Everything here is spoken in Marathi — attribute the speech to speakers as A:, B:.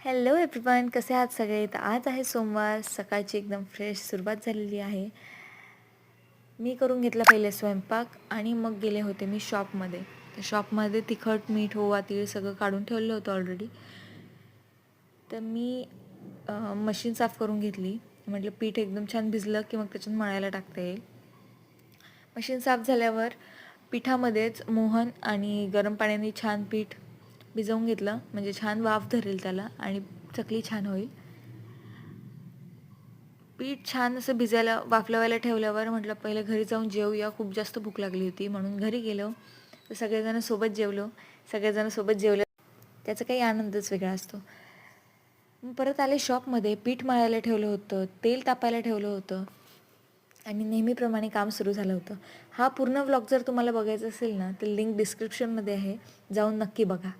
A: हॅलो एव्हरीवन कसे आहात सगळे? तर आज आहे सोमवार सकाळची एकदम फ्रेश सुरुवात झालेली आहे. मी करून घेतला पहिले स्वयंपाक आणि मग गेले होते मी शॉपमध्ये तर शॉपमध्ये तिखट मीठ ओवा तीळ सगळं काढून ठेवलं होतं ऑलरेडी तर मी मशीन साफ करून घेतली. म्हटलं पीठ एकदम छान भिजलं की मग त्याच्यात मळायला टाकता येईल. मशीन साफ झाल्यावर पिठामध्येच मोहन आणि गरम पाण्याने छान पीठ भिजवून घेतलं. म्हणजे छान वाफ धरेल त्याला आणि चकली छान होईल. पीठ छान असं भिजायला वाफलवायला ठेवल्यावर म्हटलं पहिलं घरी जाऊन जेवूया. खूप जास्त भूक लागली होती. म्हणून घरी गेलो. तर सगळेजण सोबत जेवलो. सगळेजण सोबत जेवलं. त्याचा काही आनंदच वेगळा असतो. परत आले शॉपमध्ये. पीठ मळायला ठेवलं होतं. तेल तापायला ठेवलं होतं. आणि नेहमीप्रमाणे काम सुरू झालं होतं. हा पूर्ण व्लॉग जर तुम्हाला बघायचा असेल ना तर लिंक डिस्क्रिप्शनमध्ये आहे. जाऊन नक्की बघा.